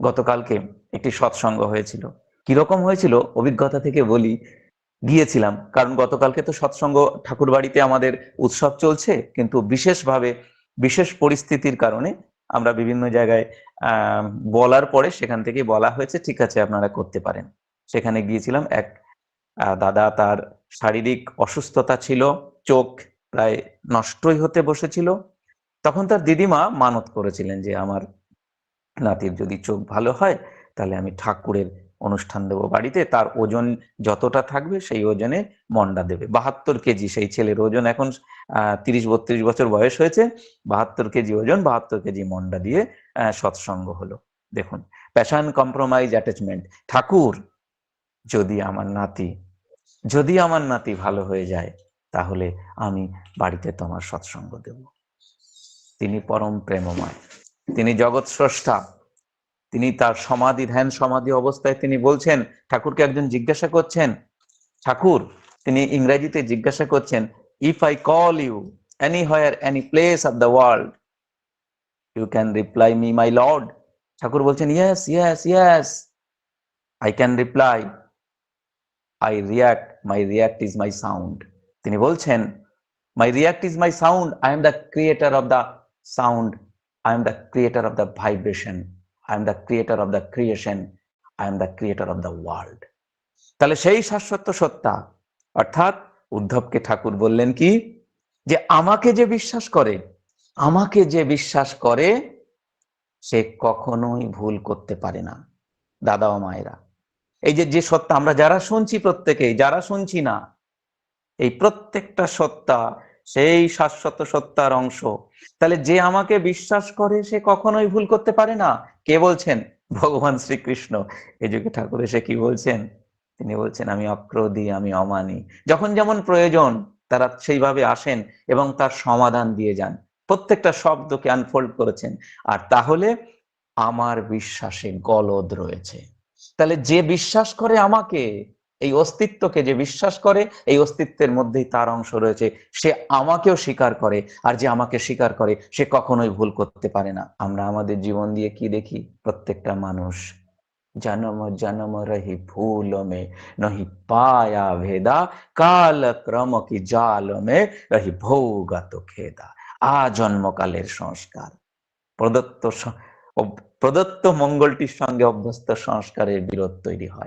গতকালকে একটি সৎসঙ্গ হয়েছিল। কীরকম হয়েছিল? অভিজ্ঞতা থেকে বলি, গিয়েছিলাম। কারণ গতকালকে তো সৎসঙ্গ ঠাকুর বাড়িতে আমাদের উৎসব চলছে, কিন্তু বিশেষভাবে, বিশেষ পরিস্থিতির কারণে আমরা বিভিন্ন জায়গায় বলার পরে সেখান থেকে বলা হয়েছে, ঠিক আছে, আপনারা করতে পারেন। সেখানে গিয়েছিলাম, এক দাদা তার শারীরিক অসুস্থতা ছিল, চোখ প্রায় নষ্টই হতে বসেছিল। তখন তার দিদিমা মানত করেছিলেন যে আমার নাতির যদি চোখ ভালো হয়, তাহলে আমি ঠাকুরের অনুষ্ঠান দেবো বাড়িতে। তার ওজন যতটা থাকবে, সেই ওজনে মন্ডা দেবে। বাহাত্তর কেজি, সেই ছেলের ওজন এখন তিরিশ বত্রিশ বছর বয়স হয়েছে, বাহাত্তর কেজি ওজন, বাহাত্তর কেজি মন্ডা দিয়ে সৎসঙ্গ হলো। দেখুন প্যাশন কম্প্রোমাইজ অ্যাটাচমেন্ট ঠাকুর, যদি আমার নাতি, যদি আমার নাতি ভালো হয়ে যায়, তাহলে আমি বাড়িতে তোমার সৎসঙ্গ দেব। তিনি পরম প্রেমময়। তিনি জগৎ স্রষ্টা। তিনি তার সমাধি, ধ্যান সমাধি অবস্থায় তিনি বলছেন, ঠাকুরকে একজন জিজ্ঞাসা করছেন, ঠাকুর, তিনি ইংরেজিতে জিজ্ঞাসা করছেন if I call you anywhere any place of the world you can reply me my lord Thakur বলছেন yes yes yes I can reply I react my react is my sound তিনি বলছেন my react is my sound I am the creator of the sound I am the creator of the vibration I am the creator of the creation I am the creator of the world তাহলে সেই শাশ্বত সত্তা, অর্থাৎ উদ্ধবকে ঠাকুর বললেন কি? যে আমাকে যে বিশ্বাস করে, আমাকে যে বিশ্বাস করে, সে কখনোই ভুল করতে পারে না। দাদা ও মায়েরা, এই যে যে সত্তা আমরা যারা শুনছি প্রত্যেকেই, যারা শুনছি না, এই প্রত্যেকটা সত্তা সেই শাশ্বত সত্তার অংশ। তাহলে যে আমাকে বিশ্বাস করে, সে কখনোই ভুল করতে পারে না। কে বলছেন? ভগবান শ্রীকৃষ্ণ। এই যুগে ঠাকুর এসে কি বলছেন? তিনি বলছেন, আমি অক্রোধী, আমি অমানি। যখন যেমন প্রয়োজন, তারা সেইভাবে আসেন এবং তার সমাধান দিয়ে যান। প্রত্যেকটা শব্দকে আনফোল্ড করেছেন। আর তাহলে আমার বিশ্বাসে গলদ রয়েছে। তাহলে যে বিশ্বাস করে আমাকে এই অস্তিত্বকে যে বিশ্বাস করে, এই অস্তিত্বের মধ্যেই তার অংশ রয়েছে। সে আমাকেও স্বীকার করে, আর যে আমাকে স্বীকার করে, সে কখনোই ভুল করতে পারে না। আমরা আমাদের জীবন দিয়ে কি দেখি? প্রত্যেকটা মানুষ জনম জনম রহি ভুল মে নহি পায়া ভেদা, কাল ক্রম কি জাল মে রহি ভৌগত খেদা। আ জন্মকালের সংস্কার। প্রদত্ত প্রদত্ত মঙ্গলটির সঙ্গে অভ্যস্ত সংস্কারের বিরোধ তৈরি হয়।